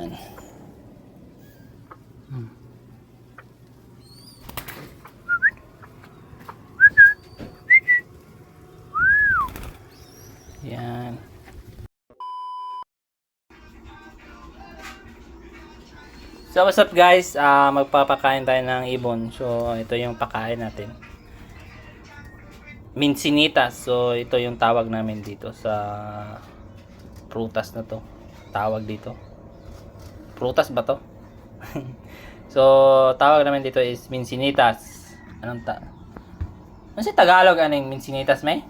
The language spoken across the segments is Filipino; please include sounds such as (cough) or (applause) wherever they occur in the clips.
Yan. Hmm. Yan. So what's up guys? Ah magpapakain tayo ng ibon. So ito yung pakain natin. Mincinitas. So ito yung tawag namin dito sa prutas na to. Tawag dito. Prutas ba to? (laughs) so tawag namin dito is mincinitas. Anong ta? Ano si Tagalog anong mincinitas may?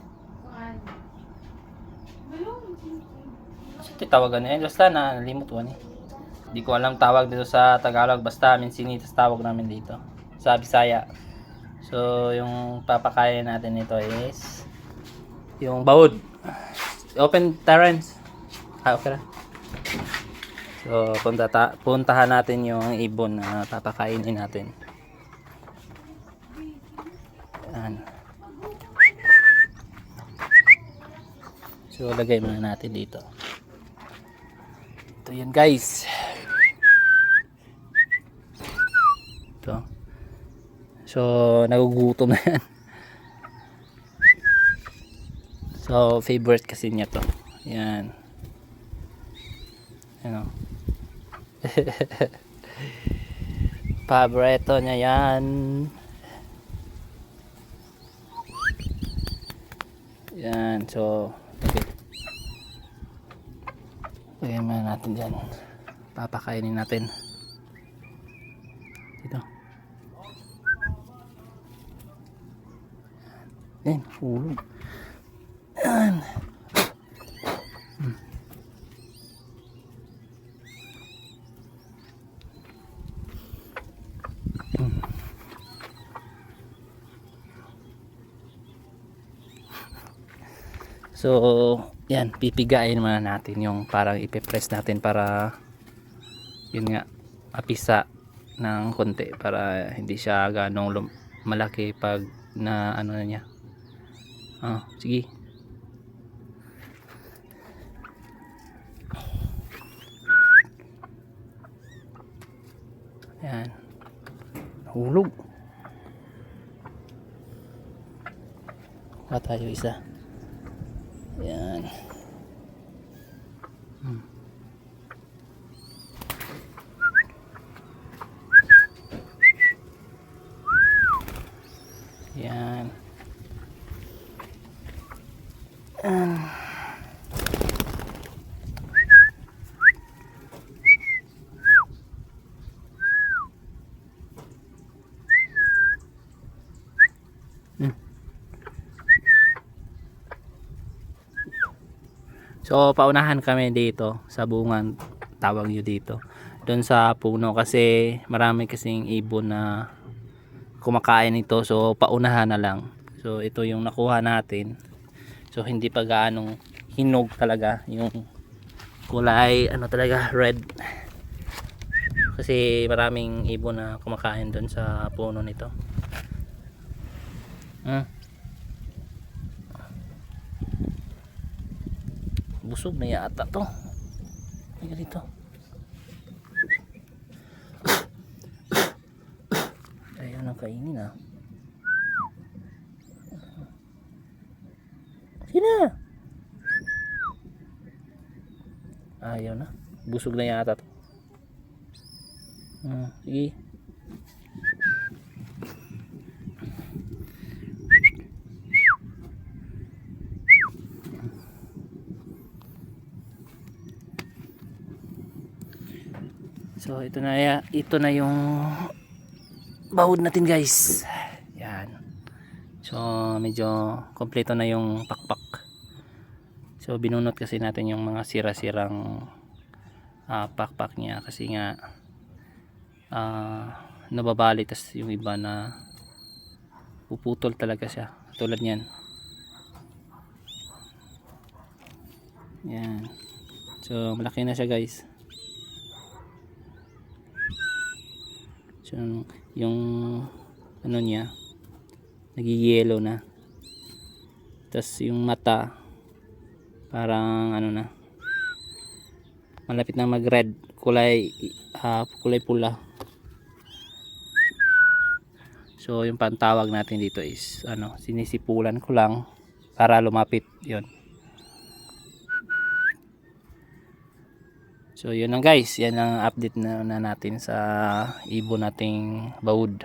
Ano si tawagan eh? Basta na nalimot one eh. Hindi ko alam tawag dito sa Tagalog. Basta mincinitas tawag namin dito. Sa Bisaya. So, yung papakain natin ito is yung baud. Open Terrence. Ah, okay na. So, punta ta puntahan natin yung ibon na papakainin natin. Yan. So, lagay muna natin dito. Ito yan guys. Ito. So, nagugutom na yan. So, favorite kasi niya to. Yan. Ano? (laughs) Paborito niya yan. Yan. So, okay. Lagyan muna natin dyan. Papakainin natin. Dito. Yan, hulog. Yan. So, yan, pipigain muna natin yung parang ipipress natin para yun nga, mapisa ng konti para hindi siya ganong malaki pag na ano na niya. Ah, sige. Yan. Hulog. Kuha tayo isa. Yan. Hmm. Yan. Hmm. So, paunahan kami dito sa bungan, tawag nyo dito. Doon sa puno kasi marami kasing ibon na kumakain ito. So, paunahan na lang. So, ito yung nakuha natin. So, hindi pa gaanong hinog talaga yung kulay, ano talaga, red. Kasi maraming ibon na kumakain doon sa puno nito. Hmm. Busog na yata to. Dito. Ayaw na kainin ah. Sina? Ayaw na. Busog na yata to. Hmm, sige. So ito na ya, ito na yung bahod natin guys. Yan. So medyo kompleto na yung pakpak. So binunot kasi natin yung mga sira-sirang ah, pakpak niya kasi nga ah, nababali tas yung iba na puputol talaga siya. Tulad niyan. Yan. So malaki na siya guys. So, yung ano niya nagiyelo na. Tapos yung mata parang ano na malapit na mag red kulay ah, kulay pula so yung pantawag natin dito is ano sinisipulan ko lang para lumapit yon so yun lang guys. Yan ang update na, na natin sa ibon nating baud